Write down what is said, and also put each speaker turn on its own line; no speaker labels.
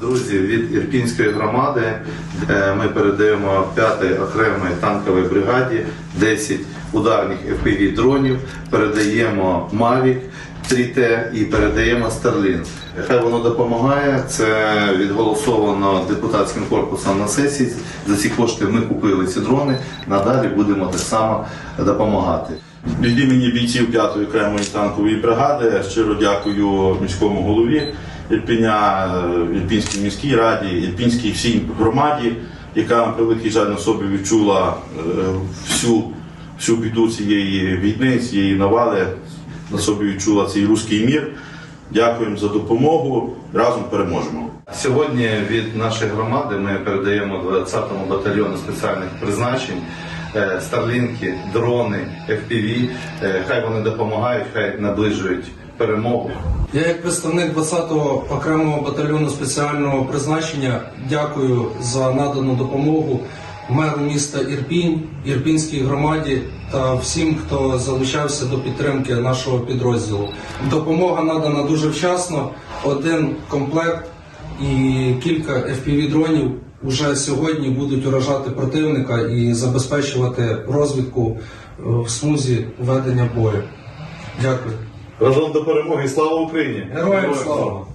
Друзі, від Ірпінської громади ми передаємо 5-й окремій танковій бригаді 10 ударних FPV дронів, передаємо Mavic 3T і передаємо Starlink. Хай воно допомагає. Це відголосовано депутатським корпусом на сесії. За ці кошти ми купили ці дрони. Надалі будемо так само допомагати.
Від імені бійців 5-ї окремої танкової бригади щиро дякую міському голові Ірпіня, Ірпінській міській раді, Ірпінській всій громаді, яка на превеликий жаль на собі відчула е, всю, всю біду цієї війни, цієї навали, на собі відчула цей руський мір. Дякуємо за допомогу. Разом переможемо.
Сьогодні від нашої громади ми передаємо 20-му батальйону спеціальних призначень старлінки, дрони, FPV. Е, Хай вони допомагають, хай наближують перемогу.
Я як представник 20-го окремого батальйону спеціального призначення дякую за надану допомогу меру міста Ірпінь, Ірпінській громаді та всім, хто залучався до підтримки нашого підрозділу. Допомога надана дуже вчасно. Один комплект і кілька FPV дронів уже сьогодні будуть уражати противника і забезпечувати розвідку е, в смузі ведення бою. Дякую.
Разом до перемоги! Слава Україні!
Героям слава!